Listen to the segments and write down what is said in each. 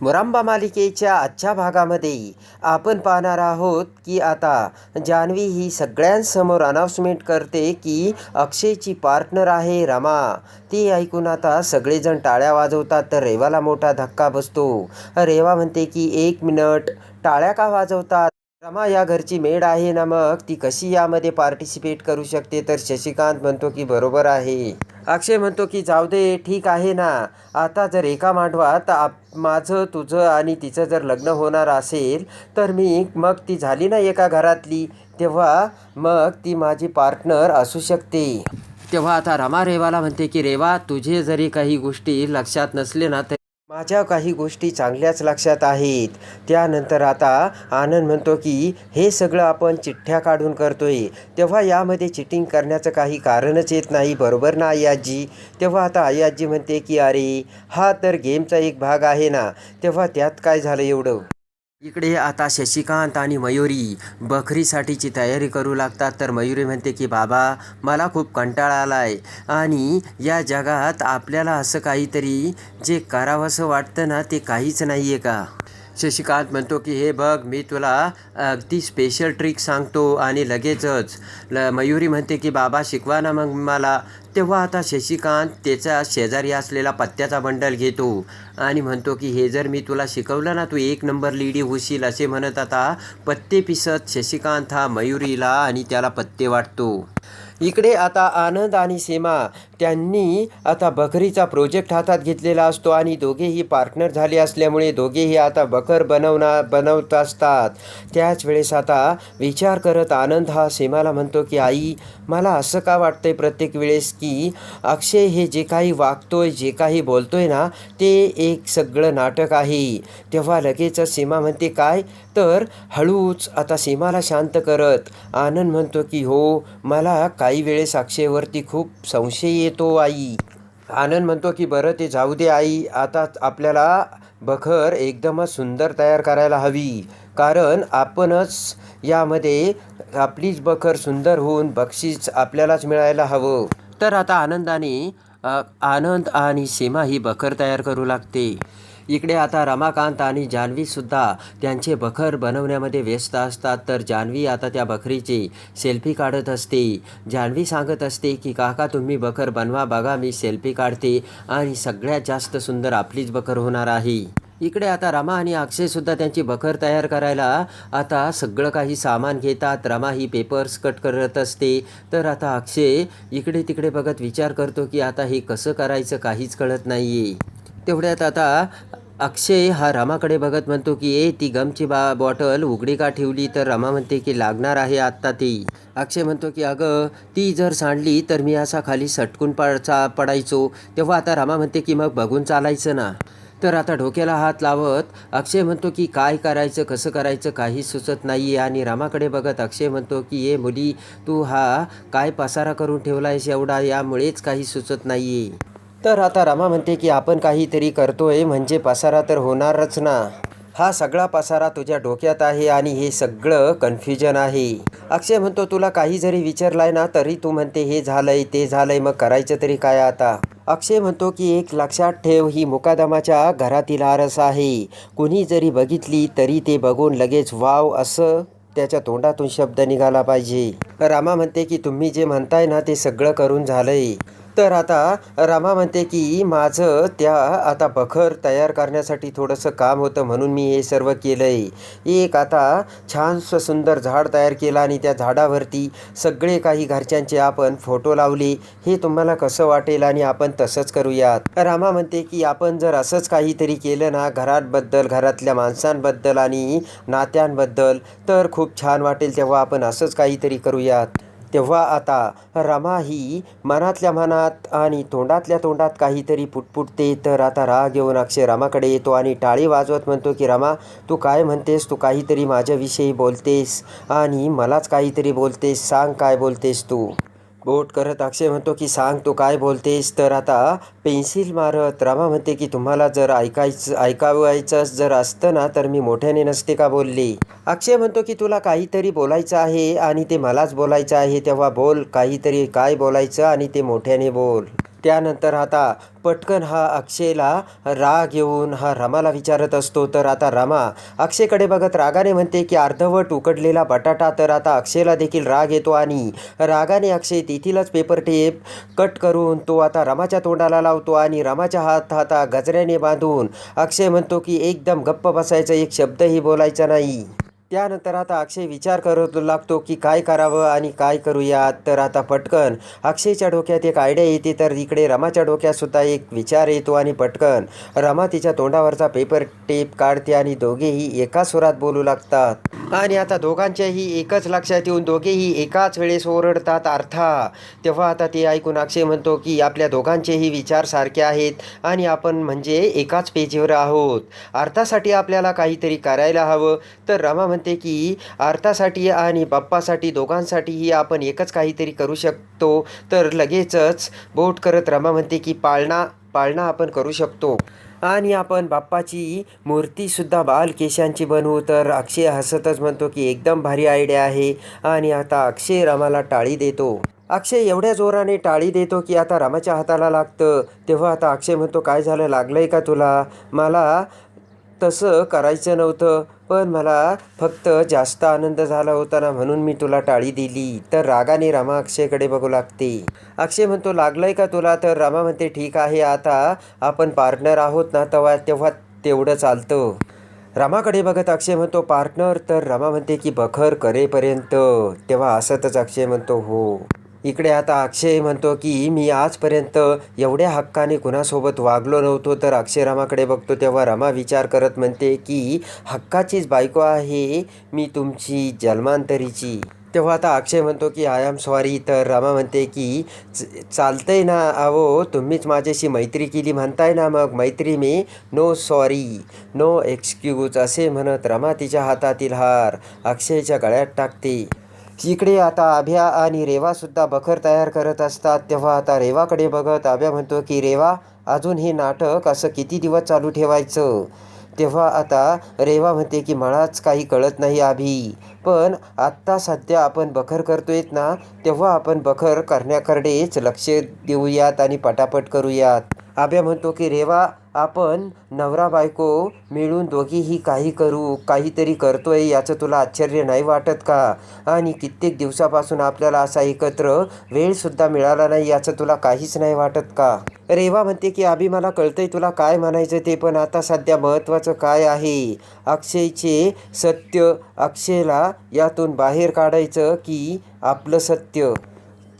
मुरांबा मालिकेच्या आजच्या भागामध्ये आपण पाहणार आहोत की आता जान्हवी ही सगळ्यांसमोर अनाऊन्समेंट करते की अक्षयची पार्टनर आहे रमा. ती ऐकून आता सगळेजण टाळ्या वाजवतात. तर रेवाला मोठा धक्का बसतो. रेवा म्हणते की एक मिनट टाळ्या का वाजवतात? रमा या घरची मेड आहे ना मग? ती कशी यामध्ये पार्टिसिपेट करू शकते? तर शशिकांत म्हणतो की बरोबर आहे. अक्षय म्हणतो की जाऊ दे ठीक आहे ना. आता जर एका मांडवात आप माझं तुझं आणि तिचं जर लग्न होणार असेल तर मी मग ती झाली ना एका घरातली. तेव्हा मग ती माझी पार्टनर असू शकते. तेव्हा आता रमा रेवाला म्हणते की रेवा तुझे जरी काही गोष्टी लक्षात नसले ना तर माझ्या काही गोष्टी चांगल्याच लक्षात आहेत. त्यानंतर आता आनंद म्हणतो की हे सगळं आपण चिठ्ठ्या काढून करतोय. तेव्हा यामध्ये चिटिंग करण्याचं काही कारणच येत नाही बरोबर ना आई आजी तेव्हा आता आई आजी म्हणते की अरे हा तर गेमचा एक भाग आहे ना. तेव्हा त्यात काय झालं एवढं? इकडे आता शशिकांत आणि मयुरी बकरीसाठीची तयारी करू लागतात. तर मयुरी म्हणते की बाबा मला खूप कंटाळा आला आहे आणि या जगात आपल्याला असं काहीतरी जे करावंसं वाटतं ना ते काहीच नाही आहे का? शशिकांत म्हणतो की हे बघ मी तुला अगदी स्पेशल ट्रिक सांगतो आणि लगेचच. ल मयुरी म्हणते की बाबा शिकवा ना मग मला. तेव्हा आता शशिकांत त्याचा शेजारी असलेला पत्त्याचा बंडल घेतो आणि म्हणतो की हे जर मी तुला शिकवलं ना तू एक नंबर लिडी होशील असे म्हणत आता पत्ते पिसत शशिकांत हा मयुरीला आणि त्याला पत्ते वाटतो. इकडे आता आनंद आणि सीमा त्यांनी आता बकरीचा प्रोजेक्ट हातात घेतलेला असतो आणि दोघेही पार्टनर झाले असल्यामुळे दोघेही आता बकर बनवणार बनवत असतात. त्याच वेळेस आता विचार करत आनंद हा सीमाला म्हणतो की आई मला असं का वाटतंय प्रत्येक वेळेस की अक्षय हे जे काही वागतोय जे काही बोलतोय ना ते एक सगळं नाटक आहे. तेव्हा लगेचच सीमा म्हणते काय? तर हळूच आता सीमाला शांत करत. आनंद म्हणतो की हो मला काही वेळेस अक्षयवरती खूप संशय येतो आई. आनंद म्हणतो की बरं ते जाऊ दे आई. आता आपल्याला बखर एकदमच सुंदर तयार करायला हवी. कारण आपणच यामध्ये आपलीच बखर सुंदर होऊन बक्षीस आपल्यालाच मिळायला हवं. तर आता आनंदाने आनंद आणि सीमा ही बखर तयार करू लागते. इकडे आता रमाकांत आणि जान्हवीसुद्धा त्यांचे बखर बनवण्यामध्ये व्यस्त असतात. तर जान्हवी आता त्या बखरीची सेल्फी काढत असते. जान्हवी सांगत असते की काका तुम्ही बखर बनवा बघा मी सेल्फी काढते आणि सगळ्यात जास्त सुंदर आपलीच बखर होणार आहे. इकडे आता रमा आणि अक्षयसुद्धा त्यांची बखर तयार करायला आता सगळं काही सामान घेतात. रमा ही पेपर्स कट करत असते. तर आता अक्षय इकडे तिकडे बघत विचार करतो की आता हे कसं करायचं काहीच कळत नाही आहे तेवढ्यात आता अक्षय हा रमाकडे बघत म्हणतो की ए ती गमची बा बॉटल उघडी का ठेवली? तर रमा म्हणते की लागणार आहे आत्ता ती. अक्षय म्हणतो की अगं ती जर सांडली तर मी असा खाली सटकून पडचा पडायचो. तेव्हा आता रमा म्हणते की मग बघून चालायचं ना. तर आता डोक्याला हात लावत अक्षय म्हणतो की काय करायचं कसं करायचं काही सुचत नाही आहे आणि रामाकडे बघत अक्षय म्हणतो की ये मुली तू हा काय पसारा करून ठेवला आहेस एवढा? यामुळेच काही सुचत नाही आहे तर आता रमा म्हणते की आपण काहीतरी करतोय म्हणजे पसारा तर होणारच ना. हा सगळा पसारा तुझ्या डोक्यात आहे आणि हे सगळं कन्फ्युजन आहे. अक्षय म्हणतो तुला काही जरी विचारलाय ना तरी तू म्हणते हे झालंय ते झालंय मग करायचं तरी काय आता? अक्षय म्हणतो की एक लक्षात ठेव ही मुकादमाच्या घरातील आरस आहे. कुणी जरी बघितली तरी ते बघून लगेच वाव असं त्याच्या तोंडातून शब्द निघाला पाहिजे. रामा म्हणते की तुम्ही जे म्हणताय ना ते सगळं करून झालंय. तर आता रामा म्हणते की माझं त्या आता बखर तयार करण्यासाठी थोडंसं काम होतं म्हणून मी हे सर्व केलं आहे एक आता छानसं सुंदर झाड तयार केलं आणि त्या झाडावरती सगळे काही घरच्यांचे आपण फोटो लावले. हे तुम्हाला कसं वाटेल आणि आपण तसंच करूयात. रामा म्हणते की आपण जर असंच काहीतरी केलं ना घरांबद्दल घरातल्या माणसांबद्दल आणि नात्यांबद्दल तर खूप छान वाटेल तेव्हा आपण असंच काहीतरी करूयात. तेव्हा आता रमा ही मनातल्या मनात आणि तोंडातल्या तोंडात काहीतरी पुटपुटते. तर आता राग येऊन अक्षय रामाकडे येतो आणि टाळी वाजवत म्हणतो की रमा तू काय म्हणतेस? तू काहीतरी माझ्याविषयी बोलतेस आणि मलाच काहीतरी बोलतेस. सांग काय बोलतेस तू? बोट करत अक्षय म्हणतो की सांग तू काय बोलतेस? तर आता पेन्सिल मारत रमा म्हणते की तुम्हाला जर ऐकायचं ऐकावायचं जर असतं ना तर मी मोठ्याने नसते का बोलली? अक्षय म्हणतो की तुला काहीतरी बोलायचं आहे आणि ते मलाच बोलायचं आहे तेव्हा बोल काहीतरी काय बोलायचं आणि ते मोठ्याने बोल. त्यानंतर आता पटकन हा अक्षयला राग येऊन हा रमाला विचारत असतो. तर आता रमा अक्षयकडे बघत रागाने म्हणते की अर्धवट उकडलेला बटाटा. तर आता अक्षयला देखील राग येतो आणि रागाने अक्षय तेथीलच पेपर टेप कट करून तो आता रमाच्या तोंडाला लावतो आणि रमाच्या हात हाता गजऱ्याने बांधून अक्षय म्हणतो की एकदम गप्प बसायचं एक शब्दही बोलायचा नाही. त्यानंतर आता अक्षय विचार करत लागतो की काय करावं आणि काय करूयात तर आता पटकन अक्षयच्या डोक्यात एक आयडिया येते तर इकडे रमाच्या डोक्यातसुद्धा एक विचार येतो आणि पटकन रमा तिच्या तोंडावरचा पेपर टेप काढते आणि दोघेही एका सुरात बोलू लागतात. आणि आता दोघांच्याही एकच लक्षात येऊन दोघेही एकाच वेळेस ओरडतात अर्था तेव्हा आता ते ऐकून अक्षय म्हणतो की आपल्या दोघांचेही विचार सारखे आहेत आणि आपण म्हणजे एकाच पेजवर आहोत. अर्थासाठी आपल्याला काहीतरी करायला हवं. तर रमा म्हणते की अर्थासाठी आणि बाप्पासाठी दोघांसाठीही आपण एकच काहीतरी करू शकतो. तर लगेचच बोट करत रमा म्हणते की पाळणा पाळणा आपण करू शकतो. आणि आपण बाप्पाची मूर्तीसुद्धा बालकेशांची बनवू. तर अक्षय हसतच म्हणतो की एकदम भारी आयडिया आहे. आणि आता अक्षय रमाला टाळी देतो. अक्षय एवढ्या जोराने टाळी देतो की आता रमाच्या हाताला लागतं. तेव्हा आता अक्षय म्हणतो काय झालं? लागलं आहे का तुला? मला तसं करायचं नव्हतं. पण मला फक्त जास्त आनंद झाला होता ना म्हणून मी तुला टाळी दिली. तर रागाने रमा अक्षयकडे बघू लागते. अक्षय म्हणतो लागलंय का तुला? तर रामा म्हणते ठीक आहे आता आपण पार्टनर आहोत ना तेव्हा तेव्हा तेवढं चालतं. रामाकडे बघत अक्षय म्हणतो पार्टनर? तर रमा म्हणते की बखर करेपर्यंत. तेव्हा असतच अक्षय म्हणतो हो. इकडे आता अक्षय म्हणतो की मी आजपर्यंत एवढ्या हक्काने कुणासोबत वागलो नव्हतो तर अक्षय रामाकडे बघतो तेव्हा रमा विचार करत म्हणते की हक्काचीच बायको आहे मी तुमची जन्मांतरीची. तेव्हा आता अक्षय म्हणतो की आय एम सॉरी. तर रमा म्हणते की च- चालतंय ना अहो तुम्हीच माझ्याशी मैत्री केली म्हणताय ना मग मैत्री मी नो सॉरी नो एक्सक्यूज असे म्हणत रमा तिच्या हातातील हार अक्षयच्या गळ्यात टाकते. इकडे आता आभ्या आणि रेवासुद्धा बखर तयार करत असतात तेव्हा आता रेवाकडे बघत आभ्या म्हणतो की रेवा अजून हे नाटक असं किती दिवस चालू ठेवायचं? तेव्हा आता रेवा म्हणते की मलाच काही कळत नाही आभी पण आत्ता सध्या आपण बखर करतोयत ना तेव्हा आपण बखर करण्याकडेच लक्ष देऊयात आणि पटापट करूयात. आभ्या म्हणतो की रेवा आपण नवरा बायको मिळून दोघीही काही करू काहीतरी करतोय याचं तुला आश्चर्य नाही वाटत का? आणि कित्येक दिवसापासून आपल्याला असा एकत्र वेळसुद्धा मिळाला नाही याचं तुला काहीच नाही वाटत का? रेवा म्हणते की आभी मला कळतंय तुला काय म्हणायचं ते पण आता सध्या महत्त्वाचं काय आहे? अक्षयचे सत्य अक्षयला यातून बाहेर काढायचं की आपलं सत्य?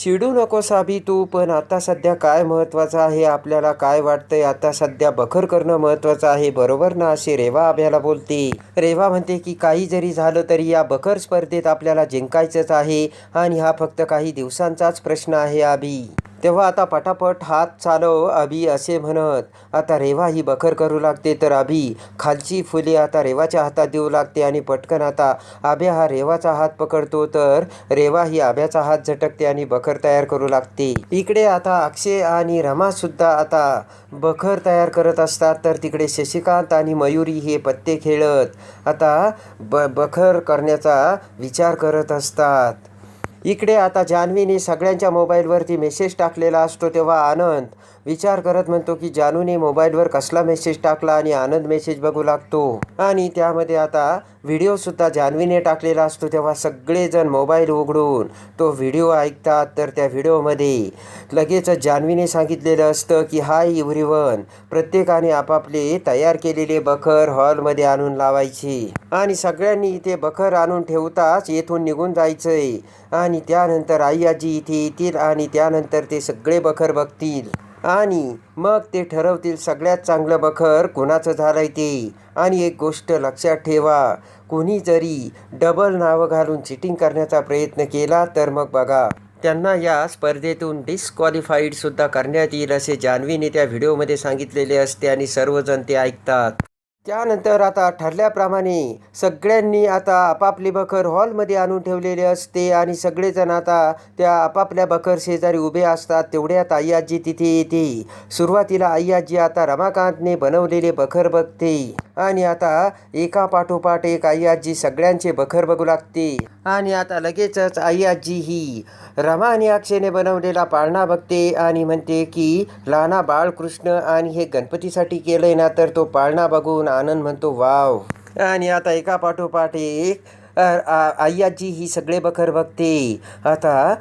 चिडू नकोस आभी तू पण आता सध्या काय महत्त्वाचं आहे? आपल्याला काय वाटतंय? आता सध्या बखर करणं महत्त्वाचं आहे बरोबर ना? असे रेवा अभ्याला बोलते. रेवा म्हणते की काही जरी झालं तरी या बखर स्पर्धेत आपल्याला जिंकायचंच आहे आणि हा फक्त काही दिवसांचाच प्रश्न आहे आभी. तेव्हा आता पटापट हात चालव अभि असे म्हणत. आता रेवा ही बखर करू लागते तर आभी खालची फुले आता रेवाच्या हातात देऊ लागते आणि पटकन आता आभ्या हा रेवाचा हात पकडतो तर रेवा ही आभ्याचा हात झटकते आणि बखर तयार करू लागते. इकडे आता अक्षय आणि रमा सुद्धा आता बखर तयार करत असतात तर तिकडे शशिकांत आणि मयुरी हे पत्ते खेळत आता ब बखर करण्याचा विचार करत असतात. इकडे आता जान्हवीने सगळ्यांच्या मोबाईलवरती मेसेज टाकलेला असतो तेव्हा आनंद विचार करत म्हणतो की जानूने मोबाईलवर कसला मेसेज टाकला आणि आनंद मेसेज बघू लागतो? आणि त्यामध्ये आता व्हिडिओसुद्धा जान्हवीने टाकलेला असतो तेव्हा सगळेजण मोबाईल उघडून तो व्हिडिओ ऐकतात. तर त्या व्हिडिओमध्ये लगेचच जान्हवीने सांगितलेलं असतं की हाय इव्हरीवन प्रत्येकाने आपापले तयार केलेले बखर हॉलमध्ये आणून लावायचे आणि सगळ्यांनी इथे बखर आणून ठेवताच येथून निघून जायचंय. आणि त्यानंतर आई आजी इथे येतील आणि त्यानंतर ते सगळे बखर बघतील. आणि मग ते ठरवतील सगळ्यात चांगलं बखर कुणाचं झालंय ते. आणि एक गोष्ट लक्षात ठेवा कोणी जरी डबल नावं घालून चिटिंग करण्याचा प्रयत्न केला तर मग बघा त्यांना या स्पर्धेतून डिस्क्वालिफाईड सुद्धा करण्यात येईल असे जान्हवीने त्या व्हिडिओमध्ये सांगितलेले असते आणि सर्वजण ते ऐकतात. त्यानंतर आता ठरल्याप्रमाणे सगळ्यांनी आता आपापली बखर हॉलमध्ये आणून ठेवलेले असते आणि सगळेजण आता त्या आपापल्या बखर शेजारी उभे असतात. तेवढ्यात आई आजी तिथे येते. सुरुवातीला आई आजी आता रमाकांतने बनवलेले बखर बघते. आणि आता एका पाठोपाठ एक आई आजी सगळ्यांचे बखर बघू लागते. आणि आता लगेचच आई आजी ही रमा आणि अक्षयने बनवलेला पाळणा बघते आणि म्हणते की लहाना बाळकृष्ण आणि हे गणपतीसाठी केलंय ना तर तो पाळणा बघून आनंद म्हणतो वाव. आणि आता एका पाठोपाठ एक आई आजी ही सगळे बखर बघते. आता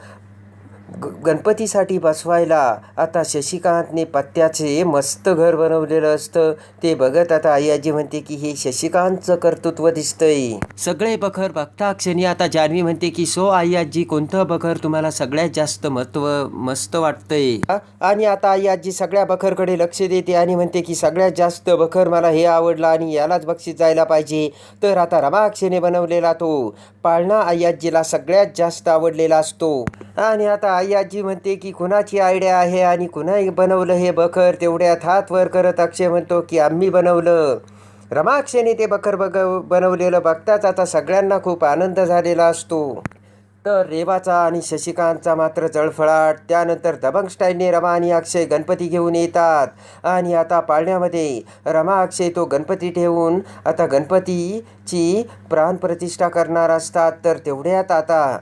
ग गणपतीसाठी बसवायला आता शशिकांतने पत्त्याचे मस्त घर बनवलेलं असतं. ते बघत आता आई आजी म्हणते की हे शशिकांतचं कर्तृत्व दिसतंय. सगळे बखर बघता क्षणी आता जान्हवी म्हणते की सो आई आजी कोणतं बखर तुम्हाला सगळ्यात जास्त महत्त्व मस्त वाटतंय? आणि आता आई आजी सगळ्या बखरकडे लक्ष देते आणि म्हणते की सगळ्यात जास्त बखर मला हे आवडलं आणि यालाच बक्षीस जायला पाहिजे. तर आता रमाक्षीने बनवलेला तो पाळणा आई आजीला सगळ्यात जास्त आवडलेला असतो. आणि आता आई आजी म्हणते की कुणाची आयडिया आहे आणि कुणाही बनवलं हे बखर तेवढ्यात हात वर करत अक्षय म्हणतो की आम्ही बनवलं. रमाक्षेने ते बखर बघ बनवलेलं बघताच आता सगळ्यांना खूप आनंद झालेला असतो. तर रेवाचा आणि शशिकांतचा मात्र जळफळाट. त्यानंतर दबंग स्टाईलने रमा आणि अक्षय गणपती घेऊन येतात. आणि आता पाळण्यामध्ये रमा अक्षय तो गणपती ठेवून आता गणपतीची प्राणप्रतिष्ठा करणार असतात. तर तेवढ्यात आता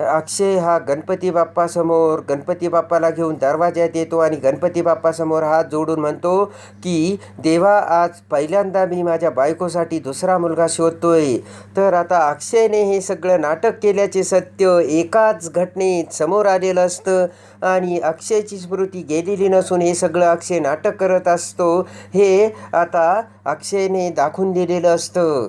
अक्षय हा गणपती बाप्पासमोर गणपती बाप्पाला घेऊन दरवाज्यात येतो आणि गणपती बाप्पासमोर हात जोडून म्हणतो की देवा आज पहिल्यांदा मी माझ्या बायकोसाठी दुसरा मुलगा शोधतोय. तर आता अक्षयने हे सगळं नाटक केल्याचे सत्य एकाच घटनेत समोर आलेलं असतं आणि अक्षयची स्मृती गेलेली नसून हे सगळं अक्षय नाटक करत असतो. हे आता अक्षयने दाखवून दिलेलं असतं.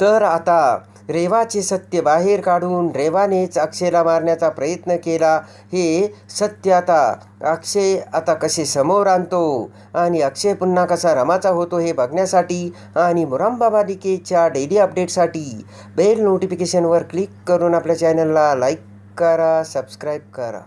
तर आता रेवाचे सत्य बाहेर काढून रेवानेच अक्षयला मारण्याचा प्रयत्न केला. हे सत्य आता अक्षय आता कसे समोर आणतो? आणि अक्षय पुन्हा कसा रमाचा होतो हे बघण्यासाठी आणि मुरांबाबालिकेच्या डेली अपडेटसाठी बेल नोटिफिकेशनवर क्लिक करून आपल्या चॅनलला लाईक करा सबस्क्राईब करा.